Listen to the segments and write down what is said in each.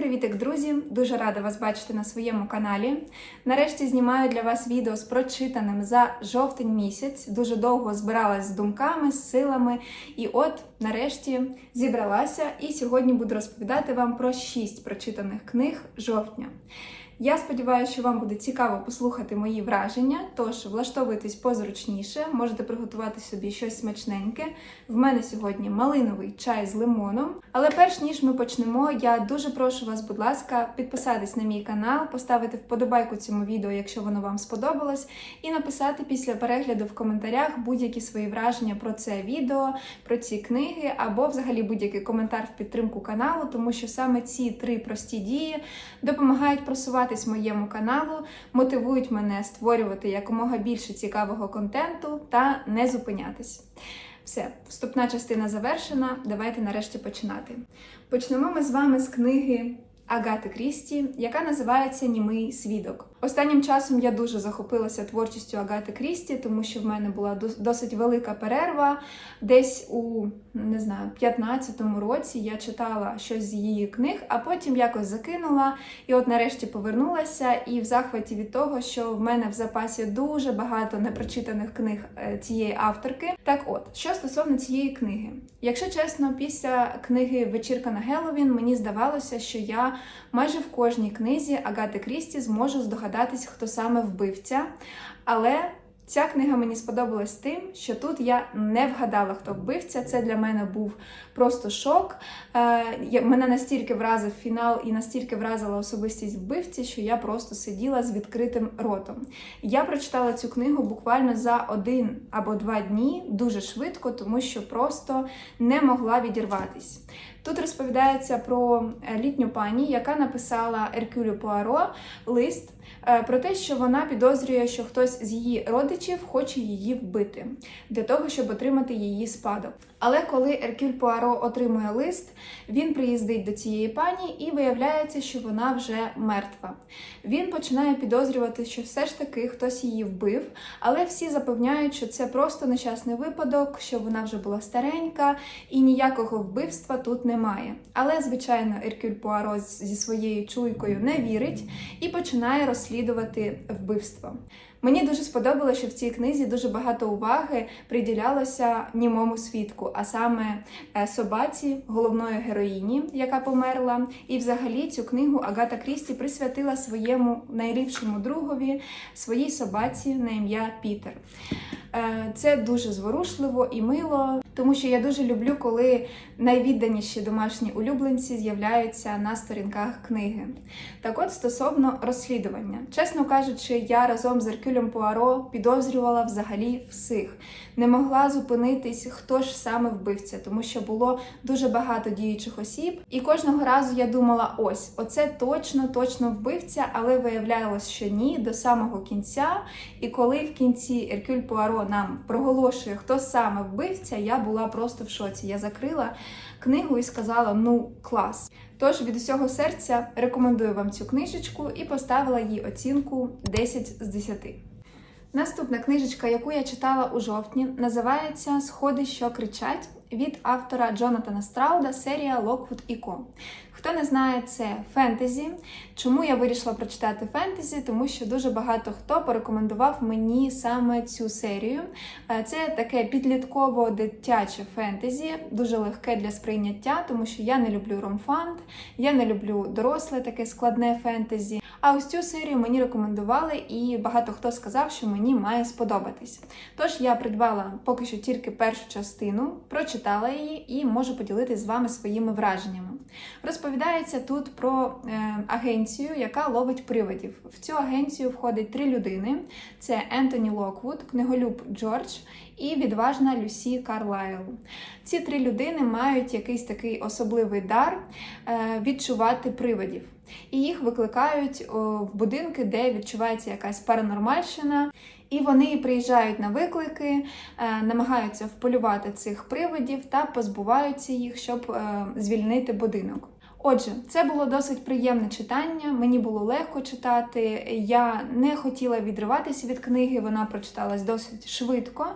Привітик, друзі! Дуже рада вас бачити на своєму каналі. Нарешті знімаю для вас відео з прочитаним за жовтень місяць. Дуже довго збиралась з думками, з силами, і от нарешті зібралася. І сьогодні буду розповідати вам про шість прочитаних книг жовтня. Я сподіваюся, що вам буде цікаво послухати мої враження, тож влаштовуйтесь позручніше, можете приготувати собі щось смачненьке. В мене сьогодні малиновий чай з лимоном. Але перш ніж ми почнемо, я дуже прошу вас, будь ласка, підписатись на мій канал, поставити вподобайку цьому відео, якщо воно вам сподобалось, і написати після перегляду в коментарях будь-які свої враження про це відео, про ці книги, або взагалі будь-який коментар в підтримку каналу, тому що саме ці три прості дії допомагають просуватись моєму каналу, мотивують мене створювати якомога більше цікавого контенту та не зупинятись. Все, вступна частина завершена. Давайте нарешті починати. Почнемо ми з вами з книги Агати Крісті, яка називається Німий свідок. Останнім часом я дуже захопилася творчістю Агати Крісті, тому що в мене була досить велика перерва. Десь у не знаю, 15-му році я читала щось з її книг, а потім якось закинула. І от нарешті повернулася і в захваті від того, що в мене в запасі дуже багато непрочитаних книг е, цієї авторки. Так от, що стосовно цієї книги, якщо чесно, після книги Вечірка на Геловін мені здавалося, що я майже в кожній книзі Агати Крісті зможу здогадатись, хто саме вбивця. Але Ця книга мені сподобалась тим, що тут я не вгадала, хто вбивця. Це для мене був просто шок. Е, мене настільки вразив фінал і настільки вразила особистість вбивці, що я просто сиділа з відкритим ротом. Я прочитала цю книгу буквально за один або два дні дуже швидко, тому що просто не могла відірватись. Тут розповідається про е, літню пані, яка написала Еркюлю Пуаро лист е, про те, що вона підозрює, що хтось з її родичів хоче її вбити для того, щоб отримати її спадок. Але коли Еркюль Пуаро отримує лист, він приїздить до цієї пані і виявляється, що вона вже мертва. Він починає підозрювати, що все ж таки хтось її вбив, але всі запевняють, що це просто нещасний випадок, що вона вже була старенька і ніякого вбивства тут немає. Але, звичайно, Еркюль Пуаро зі своєю чуйкою не вірить і починає розслідувати вбивство. Мені дуже сподобалося, що в цій книзі дуже багато уваги приділялося німому свідку, а саме е, собаці головної героїні, яка померла. І взагалі цю книгу Агата Крісті присвятила своєму найліпшому другові, своїй собаці на ім'я Пітер. Е, Це дуже зворушливо і мило, тому що я дуже люблю, коли найвідданіші домашні улюбленці з'являються на сторінках книги. Так от стосовно розслідування, чесно кажучи, я разом з Еркюлем Пуаро підозрювала взагалі всіх. Не могла зупинитись, хто ж саме вбивця, тому що було дуже багато діючих осіб, і кожного разу я думала: ось, оце точно, точно вбивця, але виявлялось, що ні, до самого кінця. І коли в кінці Еркюль Пуаро нам проголошує, хто саме вбивця, я була просто в шоці. Я закрила книгу і сказала: ну клас. Тож від усього серця рекомендую вам цю книжечку і поставила їй оцінку 10 з 10. Наступна книжечка, яку я читала у жовтні, називається Сходи, що кричать від автора Джонатана Страуда, серія Локвуд і Ко. Хто не знає, це фентезі. Чому я вирішила прочитати фентезі? Тому що дуже багато хто порекомендував мені саме цю серію. Е, Це таке підлітково-дитяче фентезі, дуже легке для сприйняття, тому що я не люблю ромфант, я не люблю доросле таке складне фентезі. А ось цю серію мені рекомендували, і багато хто сказав, що мені має сподобатись. Тож я придбала поки що тільки першу частину, прочитала її і можу поділитися з вами своїми враженнями. Розповідається тут про е, агенцію, яка ловить привидів. В цю агенцію входить три людини: це Ентоні Локвуд, книголюб Джордж і відважна Люсі Карлайл. Ці три людини мають якийсь такий особливий дар е, відчувати привидів. І їх викликають в будинки, де відчувається якась паранормальщина. І вони приїжджають на виклики, е, намагаються вполювати цих привидів та позбуваються їх, щоб е, звільнити будинок. Отже, це було досить приємне читання. Мені було легко читати. Я не хотіла відриватися від книги, вона прочиталась досить швидко.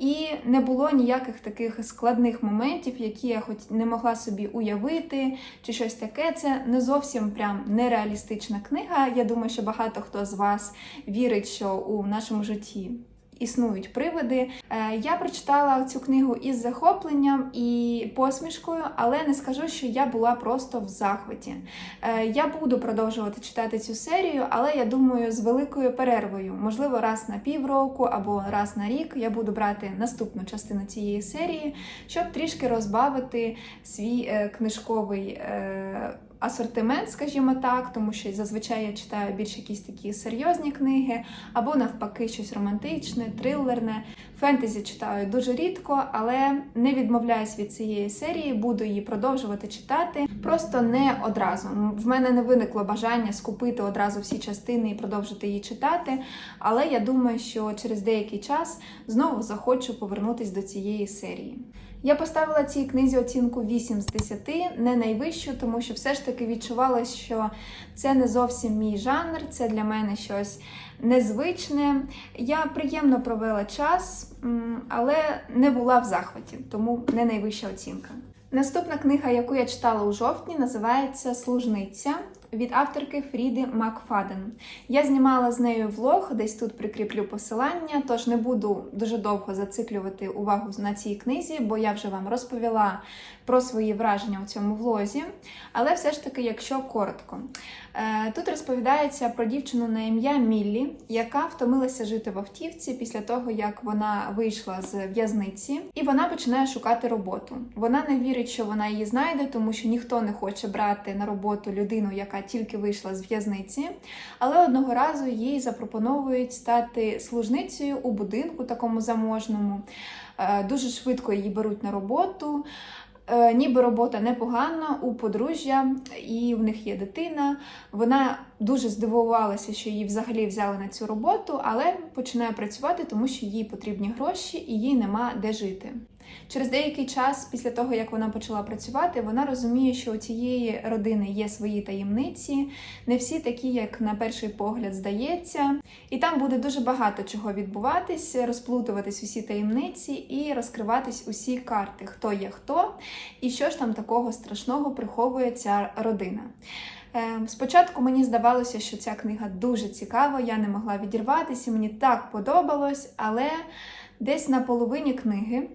І не було ніяких таких складних моментів, які я хоч не могла собі уявити, чи щось таке. Це не зовсім прям нереалістична книга. Я думаю, що багато хто з вас вірить, що у нашому житті існують привиди. Е, Я прочитала цю книгу із захопленням і посмішкою, але не скажу, що я була просто в захваті. Е, Я буду продовжувати читати цю серію, але я думаю, з великою перервою, можливо, раз на півроку або раз на рік я буду брати наступну частину цієї серії, щоб трішки розбавити свій е, книжковий. Асортимент, скажімо так, тому що зазвичай я читаю більш якісь такі серйозні книги, або навпаки, щось романтичне, трилерне. Фентезі читаю дуже рідко, але не відмовляюсь від цієї серії, буду її продовжувати читати. Просто не одразу. В мене не виникло бажання скупити одразу всі частини і продовжити її читати. Але я думаю, що через деякий час знову захочу повернутися до цієї серії. Я поставила цій книзі оцінку 8 з 10, не найвищу, тому що все ж таки відчувала, що це не зовсім мій жанр, це для мене щось незвичне. Я приємно провела час, але не була в захваті, тому не найвища оцінка. Наступна книга, яку я читала у жовтні, називається Служниця від авторки Фріди Макфаден. Я знімала з нею влог, десь тут прикріплю посилання, тож не буду дуже довго зациклювати увагу на цій книзі, бо я вже вам розповіла про свої враження у цьому влозі. Але все ж таки, якщо коротко, Е, тут розповідається про дівчину на ім'я Міллі, яка втомилася жити в автівці після того, як вона вийшла з в'язниці, і вона починає шукати роботу. Вона не вірить, що вона її знайде, тому що ніхто не хоче брати на роботу людину, яка тільки вийшла з в'язниці. Але одного разу їй запропонують стати служницею у будинку такому заможному. Е, Дуже швидко її беруть на роботу. Е, Ніби робота непогана у подружжя, і в них є дитина. Вона дуже здивувалася, що її взагалі взяли на цю роботу, але починає працювати, тому що їй потрібні гроші і їй нема де жити. Через деякий час, після того як вона почала працювати, вона розуміє, що у цієї родини є свої таємниці, не всі такі, як на перший погляд здається. І там буде дуже багато чого відбуватись, розплутуватись усі таємниці і розкриватись усі карти, хто є хто, і що ж там такого страшного приховує ця родина. Е, Спочатку мені здавалося, що ця книга дуже цікава, я не могла відірватися, мені так подобалось, але десь на половині книги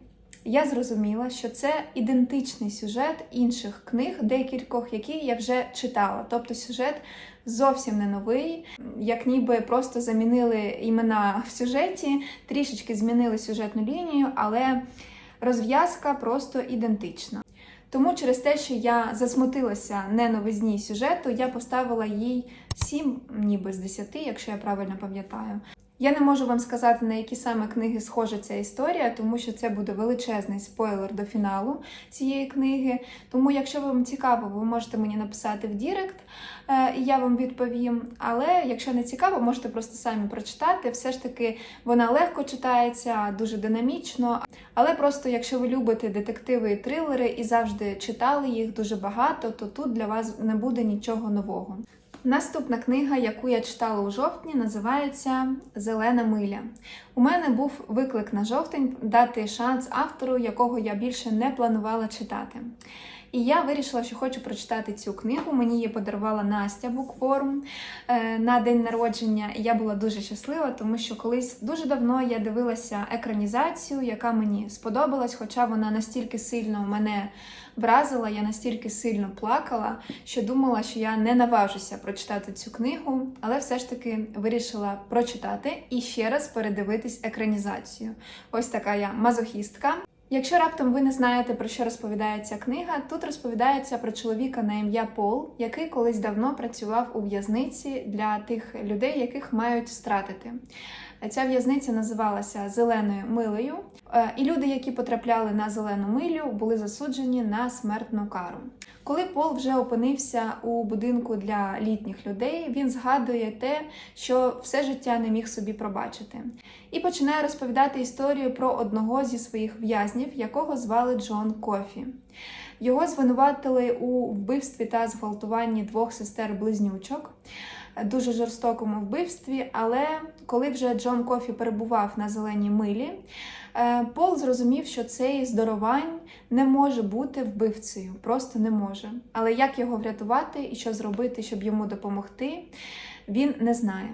я зрозуміла, що це ідентичний сюжет інших книг, декількох, які я вже читала. Тобто сюжет зовсім не новий, як ніби просто замінили імена в сюжеті, трішечки змінили сюжетну лінію, але розв'язка просто ідентична. Тому через те, що я засмутилася не новизні сюжету, я поставила їй 7 ніби з 10, якщо я правильно пам'ятаю. Я не можу вам сказати, на які саме книги схожа ця історія, тому що це буде величезний спойлер до фіналу цієї книги. Тому, якщо вам цікаво, ви можете мені написати в Дірект, е, і я вам відповім. Але якщо не цікаво, можете просто самі прочитати. Все ж таки вона легко читається, дуже динамічно. Але просто, якщо ви любите детективи і трилери і завжди читали їх дуже багато, то тут для вас не буде нічого нового. Наступна книга, яку я читала у жовтні, називається Зелена миля. У мене був виклик на жовтень дати шанс автору, якого я більше не планувала читати. І я вирішила, що хочу прочитати цю книгу. Мені її подарувала Настя Букформ е, на день народження. І я була дуже щаслива, тому що колись дуже давно я дивилася екранізацію, яка мені сподобалась, хоча вона настільки сильно мене вразила, я настільки сильно плакала, що думала, що я не наважуся прочитати цю книгу, але все ж таки вирішила прочитати і ще раз передивитись екранізацію. Ось така я мазохістка. Якщо раптом ви не знаєте, про що розповідає ця книга, тут розповідається про чоловіка на ім'я Пол, який колись давно працював у в'язниці для тих людей, яких мають стратити. Ця в'язниця називалася Зеленою милею, Е, і люди, які потрапляли на зелену милю, були засуджені на смертну кару. Коли Пол вже опинився у будинку для літніх людей, він згадує те, що все життя не міг собі пробачити, і починає розповідати історію про одного зі своїх в'язнів, якого звали Джон Кофі. Його звинуватили у вбивстві та зґвалтуванні двох сестер-близнючок, дуже жорстокому вбивстві. Але коли вже Джон Кофі перебував на зеленій милі, Е, Пол зрозумів, що цей здоровань не може бути вбивцею, просто не може. Але як його врятувати і що зробити, щоб йому допомогти, він не знає.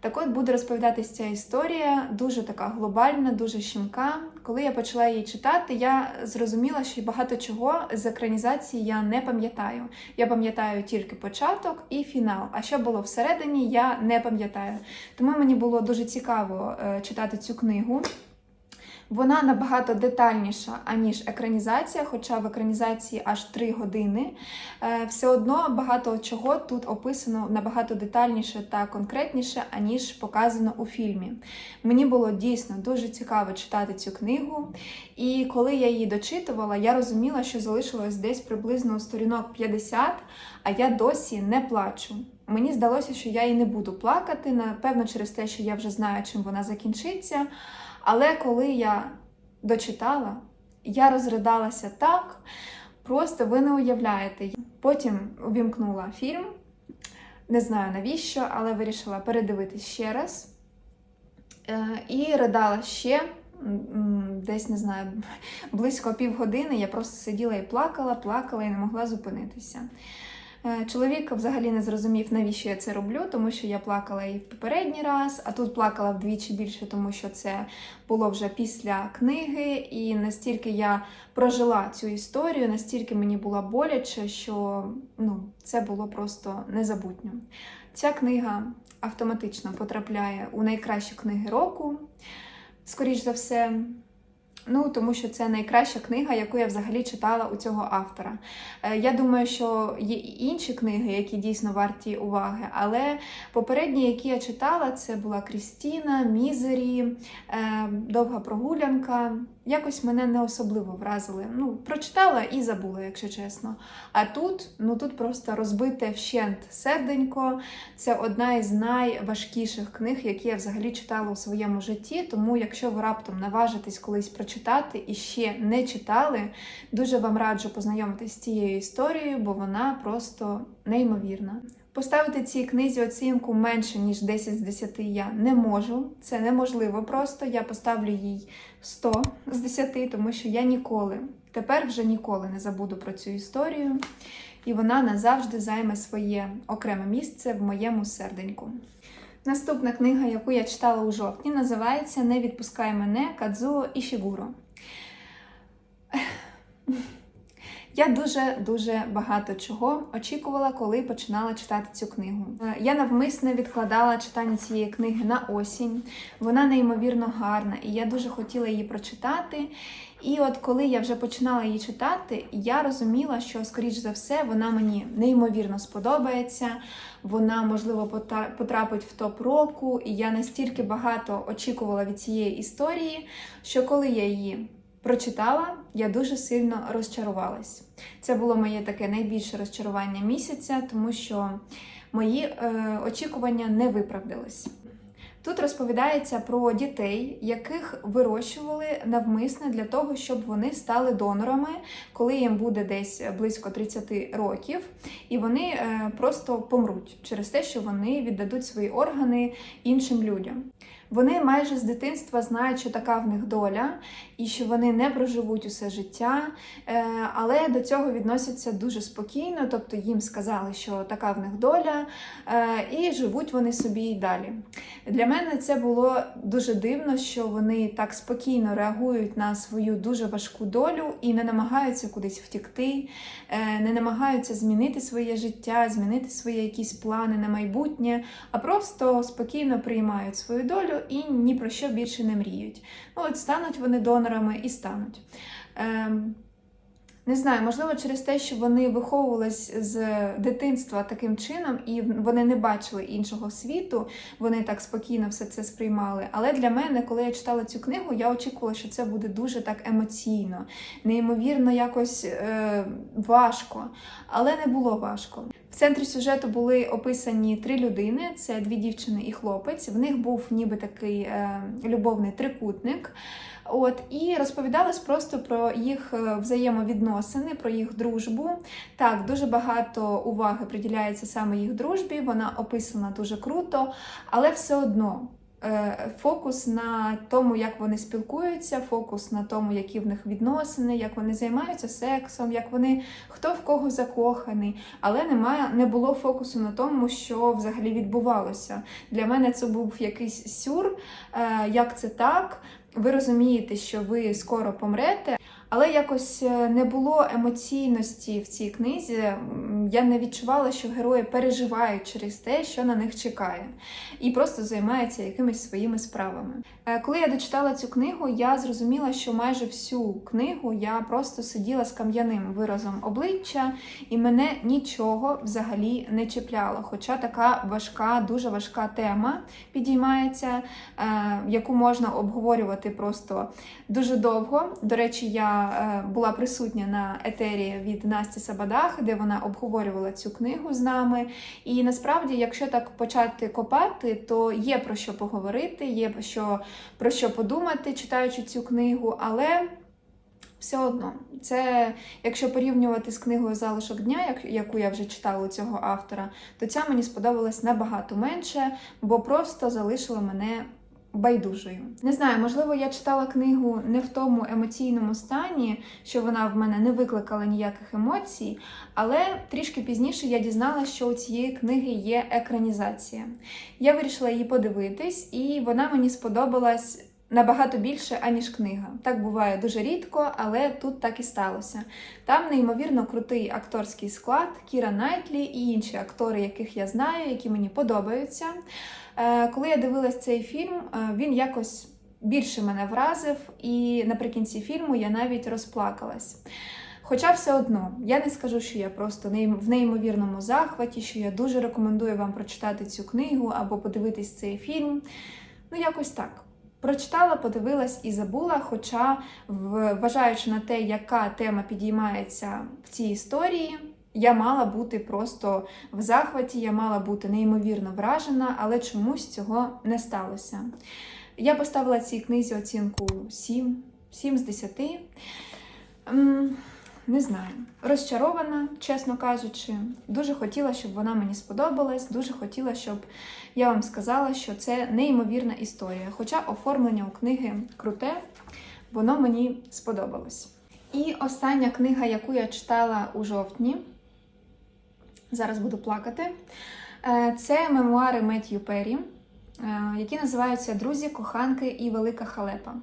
Так от буде розповідатися ця історія, дуже така глобальна, дуже щемка. Коли я почала її читати, я зрозуміла, що багато чого з екранізації я не пам'ятаю. Я пам'ятаю тільки початок і фінал. А що було всередині, я не пам'ятаю. Тому мені було дуже цікаво е, читати цю книгу. Вона набагато детальніша, аніж екранізація, хоча в екранізації аж 3 години. Е, Все одно багато чого тут описано набагато детальніше та конкретніше, аніж показано у фільмі. Мені було дійсно дуже цікаво читати цю книгу, і коли я її дочитувала, я розуміла, що залишилось десь приблизно сторінок 50, а я досі не плачу. Мені здалося, що я і не буду плакати, напевно, через те, що я вже знаю, чим вона закінчиться. Але коли я дочитала, я розридалася так, просто ви не уявляєте. Потім увімкнула фільм, не знаю навіщо, але вирішила передивитись ще раз. Е, І ридала ще десь не знаю, близько півгодини. Я просто сиділа і плакала, плакала і не могла зупинитися. Е, Чоловік взагалі не зрозумів, навіщо я це роблю, тому що я плакала і в попередній раз, а тут плакала вдвічі більше, тому що це було вже після книги, і настільки я прожила цю історію, настільки мені було боляче, що ну, це було просто незабутньо. Ця книга автоматично потрапляє у найкращі книги року, скоріш за все. Ну, тому що це найкраща книга, яку я взагалі читала у цього автора. Е, Я думаю, що є і інші книги, які дійсно варті уваги, але попередні, які я читала, це була Крістіна, Мізері, е, Довга прогулянка. Якось мене не особливо вразили. Ну, прочитала і забула, якщо чесно. А тут, ну тут просто розбите вщент серденько. Це одна із найважкіших книг, які я взагалі читала у своєму житті. Тому, якщо ви раптом наважитесь колись прочитати і ще не читали, дуже вам раджу познайомитись з цією історією, бо вона просто неймовірна. Поставити цій книзі оцінку менше, ніж 10 з 10 я не можу. Це неможливо просто. Я поставлю їй 100 з 10, тому що я ніколи, тепер вже ніколи не забуду про цю історію. І вона назавжди займе своє окреме місце в моєму серденьку. Наступна книга, яку я читала у жовтні, називається Не відпускай мене Кадзуо Ішігуро. Я дуже-дуже багато чого очікувала, коли починала читати цю книгу. Е, Я навмисно відкладала читання цієї книги на осінь. Вона неймовірно гарна, і я дуже хотіла її прочитати. І от коли я вже починала її читати, я розуміла, що, скоріш за все, вона мені неймовірно сподобається. Вона, можливо, потрапить в топ року, і я настільки багато очікувала від цієї історії, що коли я її прочитала, я дуже сильно розчарувалась. Це було моє таке найбільше розчарування місяця, тому що мої е, очікування не виправдались. Тут розповідається про дітей, яких вирощували навмисне для того, щоб вони стали донорами, коли їм буде десь близько 30 років, і вони е, просто помруть через те, що вони віддадуть свої органи іншим людям. Вони майже з дитинства знають, що така в них доля, і що вони не проживуть усе життя, е, але до цього відносяться дуже спокійно, тобто їм сказали, що така в них доля, е, і живуть вони собі і далі. Для мене це було дуже дивно, що вони так спокійно реагують на свою дуже важку долю і не намагаються кудись втікти, е, не намагаються змінити своє життя, змінити свої якісь плани на майбутнє, а просто спокійно приймають свою долю і ні про що більше не мріють. Ну, от стануть вони донорами і стануть. Ем, не знаю, можливо, через те, що вони виховувались з дитинства таким чином, і вони не бачили іншого світу, вони так спокійно все це сприймали. Але для мене, коли я читала цю книгу, я очікувала, що це буде дуже так емоційно, неймовірно, якось е, важко. Але не було важко. В центрі сюжету були описані три людини: це дві дівчини і хлопець. В них був ніби такий е, любовний трикутник. От і розповідалось просто про їх е, взаємовідносини, про їх дружбу. Так, дуже багато уваги приділяється саме їх дружбі. Вона описана дуже круто, але все одно. Е, фокус на тому, як вони спілкуються, фокус на тому, які в них відносини, як вони займаються сексом, як вони хто в кого закоханий. Але немає, не було фокусу на тому, що взагалі відбувалося. Для мене це був якийсь сюр, е, як це так. Ви розумієте, що ви скоро помрете, але якось е, не було емоційності в цій книзі. Я не відчувала, що герої переживають через те, що на них чекає, і просто займаються якимись своїми справами. Е, Коли я дочитала цю книгу, я зрозуміла, що майже всю книгу я просто сиділа з кам'яним виразом обличчя, і мене нічого взагалі не чіпляло. Хоча така важка, дуже важка тема підіймається, е, яку можна обговорювати просто дуже довго. До речі, я е, була присутня на етері від Насті Сабадах, де вона обговорювала цю книгу з нами. І насправді, якщо так почати копати, то є про що поговорити, є про що, про що подумати, читаючи цю книгу, але. Все одно, це якщо порівнювати з книгою Залишок дня, як- яку я вже читала у цього автора, то ця мені сподобалась набагато менше, бо просто залишила мене байдужою. Не знаю, можливо, я читала книгу не в тому емоційному стані, що вона в мене не викликала ніяких емоцій, але трішки пізніше я дізналася, що у цієї книги є екранізація. Я вирішила її подивитись, і вона мені сподобалась. Набагато більше, аніж книга. Так буває дуже рідко, але тут так і сталося. Там неймовірно крутий акторський склад, Кіра Найтлі і інші актори, яких я знаю, які мені подобаються. Е, Коли я дивилась цей фільм, е, він якось більше мене вразив, і наприкінці фільму я навіть розплакалась. Хоча все одно, я не скажу, що я просто в неймовірному захваті, що я дуже рекомендую вам прочитати цю книгу або подивитись цей фільм. Ну, якось так. Прочитала, подивилась і забула. Хоча, вважаючи на те, яка тема підіймається в цій історії, я мала бути просто в захваті, я мала бути неймовірно вражена, але чомусь цього не сталося. Я поставила цій книзі оцінку 7, 7 з 10. Не знаю, розчарована, чесно кажучи. Дуже хотіла, щоб вона мені сподобалась. Дуже хотіла, щоб я вам сказала, що це неймовірна історія. Хоча оформлення у книги круте, воно мені сподобалось. І остання книга, яку я читала у жовтні, зараз буду плакати. е, Це мемуари Меттью Перрі, е, які називаються Друзі, коханки і велика халепа.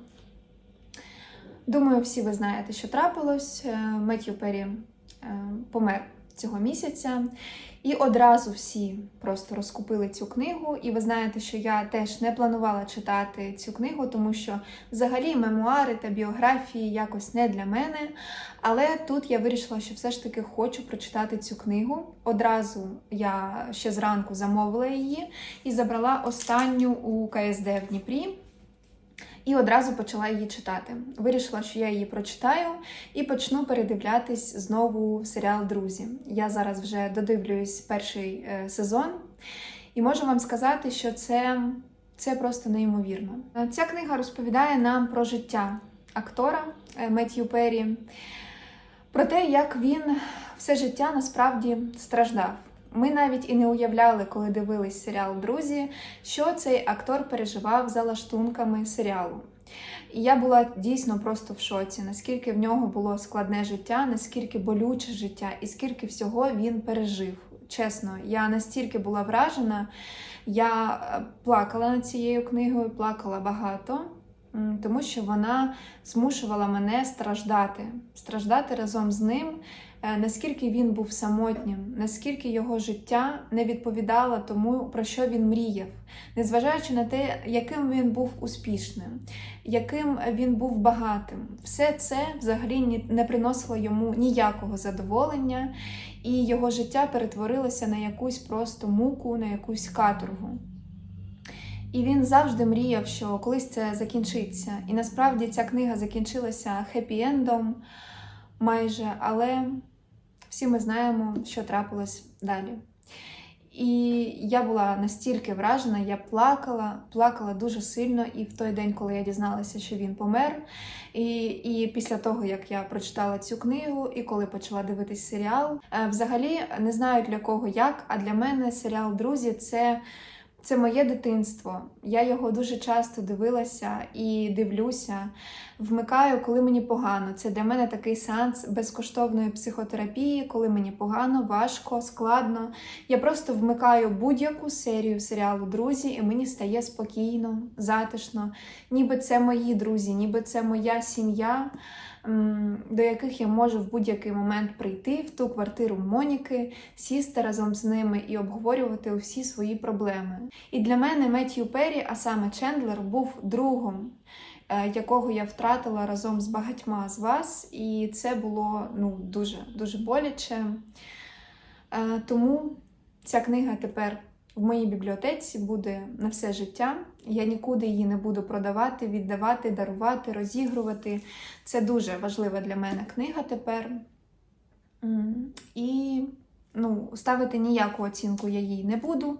Думаю, всі ви знаєте, що трапилось. Е, Меттью Перрі е, помер цього місяця. І одразу всі просто розкупили цю книгу. І ви знаєте, що я теж не планувала читати цю книгу, тому що взагалі мемуари та біографії якось не для мене. Але тут я вирішила, що все ж таки хочу прочитати цю книгу. Одразу я ще зранку замовила її і забрала останню у КСД в Дніпрі. І одразу почала її читати. Вирішила, що я її прочитаю і почну передивлятись знову серіал Друзі. Я зараз вже додивлююсь перший е, сезон, і можу вам сказати, що це, це просто неймовірно. Е, Ця книга розповідає нам про життя актора е, Меттью Перрі, про те, як він все життя насправді страждав. Ми навіть і не уявляли, коли дивились серіал Друзі, що цей актор переживав за лаштунками серіалу. І я була дійсно просто в шоці, наскільки в нього було складне життя, наскільки болюче життя, і скільки всього він пережив. Чесно, я настільки була вражена, я е, плакала над цією книгою, плакала багато, тому що вона змушувала мене страждати, страждати разом з ним, наскільки він був самотнім, наскільки його життя не відповідало тому, про що він мріяв, незважаючи на те, яким він був успішним, яким він був багатим. Все це взагалі не приносило йому ніякого задоволення, і його життя перетворилося на якусь просто муку, на якусь каторгу. І він завжди мріяв, що колись це закінчиться. І насправді ця книга закінчилася хеппі-ендом майже, але всі ми знаємо, що трапилось далі. І я була настільки вражена, я плакала, плакала дуже сильно. І в той день, коли я дізналася, що він помер, і, і після того, як я прочитала цю книгу, і коли почала дивитись серіал, е, взагалі не знаю для кого як, а для мене серіал Друзі це. Це моє дитинство. Я його дуже часто дивилася і дивлюся. Вмикаю, коли мені погано. Це для мене такий сеанс безкоштовної психотерапії, коли мені погано, важко, складно. Я просто вмикаю будь-яку серію серіалу Друзі, і мені стає спокійно, затишно. Ніби це мої друзі, ніби це моя сім'я, до яких я можу в будь-який момент прийти в ту квартиру Моніки, сісти разом з ними і обговорювати усі свої проблеми. І для мене Меттью Перрі, а саме Чендлер, був другом. е, Якого я втратила разом з багатьма з вас, і це було ну дуже дуже боляче. Е, Тому ця книга тепер в моїй бібліотеці буде на все життя. Я нікуди її не буду продавати, віддавати, дарувати, розігрувати. Це дуже важлива для мене книга тепер. І ну, ставити ніяку оцінку я їй не буду.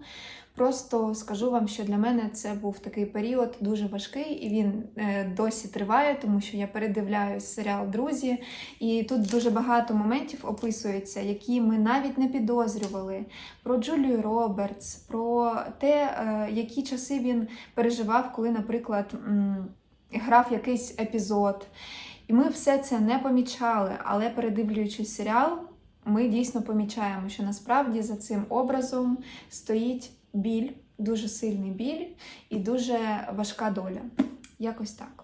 Просто скажу вам, що для мене це був такий період дуже важкий, і він е, досі триває, тому що я передивляюсь серіал Друзі, і тут дуже багато моментів описується, які ми навіть не підозрювали. Про Джулію Робертс, про те, е, які часи він переживав, коли, наприклад, грав якийсь епізод. І ми все це не помічали, але передивлюючи серіал, ми дійсно помічаємо, що насправді за цим образом стоїть біль, дуже сильний біль і дуже важка доля. Якось так.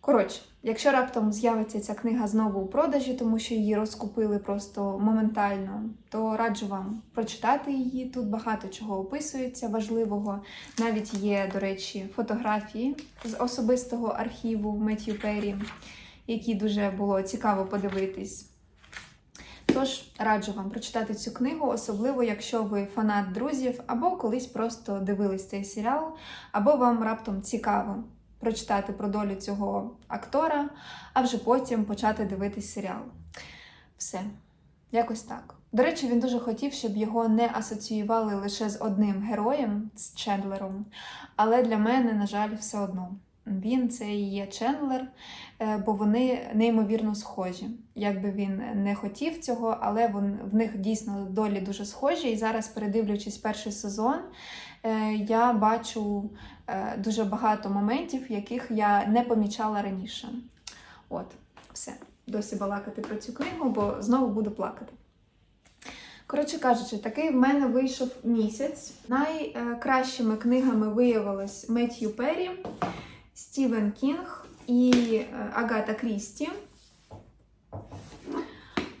Коротше, якщо раптом з'явиться ця книга знову у продажі, тому що її розкупили просто моментально, то раджу вам прочитати її. Тут багато чого описується важливого. Навіть є, до речі, фотографії з особистого архіву Меттью Перрі, які дуже було цікаво подивитись. Тож раджу вам прочитати цю книгу, особливо якщо ви фанат друзів, або колись просто дивились цей серіал, або вам раптом цікаво прочитати про долю цього актора, а вже потім почати дивитись серіал. Все, якось так. До речі, він дуже хотів, щоб його не асоціювали лише з одним героєм, з Чендлером. Але для мене, на жаль, все одно. Він це і є Чендлер, бо вони неймовірно схожі. Якби він не хотів цього, але в них дійсно долі дуже схожі. І зараз, передивлюючись перший сезон, е, я бачу е, дуже багато моментів, яких я не помічала раніше. От, все. Досі балакати про цю книгу, бо знову буду плакати. Коротше кажучи, такий в мене вийшов місяць. Найкращими книгами виявилось Меттью Перрі, Стівен Кінг і е, Агата Крісті.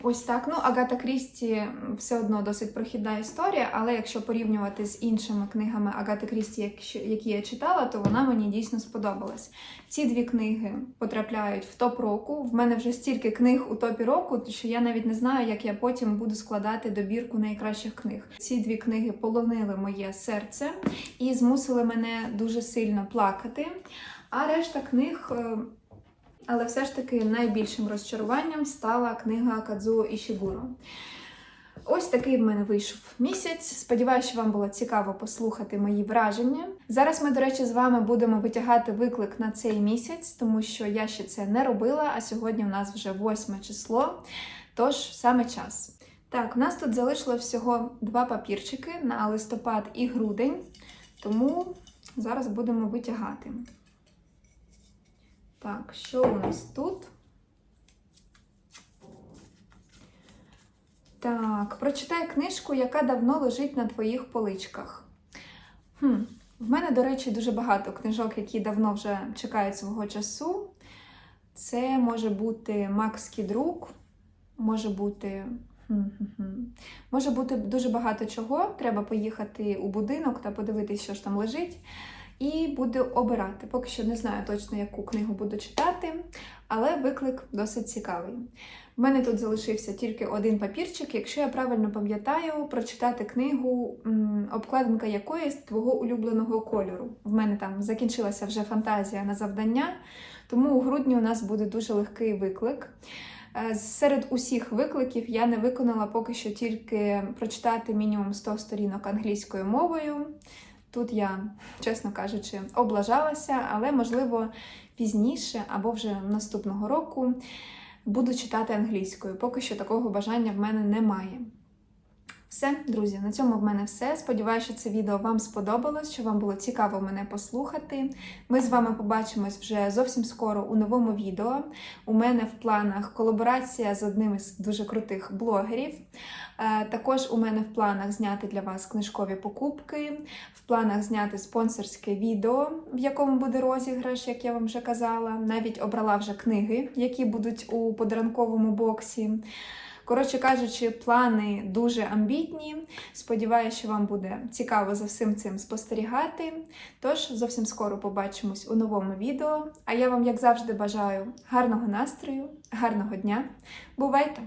Ось так. Ну, Агата Крісті все одно досить прохідна історія, але якщо порівнювати з іншими книгами Агати Крісті, які я читала, то вона мені дійсно сподобалась. Ці дві книги потрапляють в топ року. В мене вже стільки книг у топі року, що я навіть не знаю, як я потім буду складати добірку найкращих книг. Ці дві книги полонили моє серце і змусили мене дуже сильно плакати. А решта книг. Але все ж таки найбільшим розчаруванням стала книга Кадзуо Ішігуро. Ось такий в мене вийшов місяць. Сподіваюся, що вам було цікаво послухати мої враження. Зараз ми, до речі, з вами будемо витягати виклик на цей місяць, тому що я ще це не робила, а сьогодні в нас вже 8 число, тож саме час. Так, у нас тут залишило всього два папірчики на листопад і грудень, тому зараз будемо витягати. Так, що у нас тут? Так, прочитай книжку, яка давно лежить на твоїх поличках. Хм, в мене, до речі, дуже багато книжок, які давно вже чекають свого часу. Це може бути Макс Кідрук, може бути. Може бути дуже багато чого. Треба поїхати у будинок та подивитися, що ж там лежить. І буду обирати. Поки що не знаю точно, яку книгу буду читати, але виклик досить цікавий. У мене тут залишився тільки один папірчик. Якщо я правильно пам'ятаю, прочитати книгу, обкладинка якої з твого улюбленого кольору. В мене там закінчилася вже фантазія на завдання, тому у грудні у нас буде дуже легкий виклик. Е, Серед усіх викликів я не виконала поки що тільки прочитати мінімум 100 сторінок англійською мовою. Тут я, чесно кажучи, облажалася, але можливо пізніше або вже наступного року буду читати англійською. Поки що такого бажання в мене немає. Все, друзі, на цьому в мене все. Сподіваюся, що це відео вам сподобалось, що вам було цікаво мене послухати. Ми з вами побачимось вже зовсім скоро у новому відео. У мене в планах колаборація з одним із дуже крутих блогерів. Е, Також у мене в планах зняти для вас книжкові покупки, в планах зняти спонсорське відео, в якому буде розіграш, як я вам вже казала. Навіть обрала вже книги, які будуть у подарунковому боксі. Коротше кажучи, плани дуже амбітні. Сподіваюся, що вам буде цікаво за всім цим спостерігати. Тож зовсім скоро побачимось у новому відео. А я вам, як завжди, бажаю гарного настрою, гарного дня. Бувайте!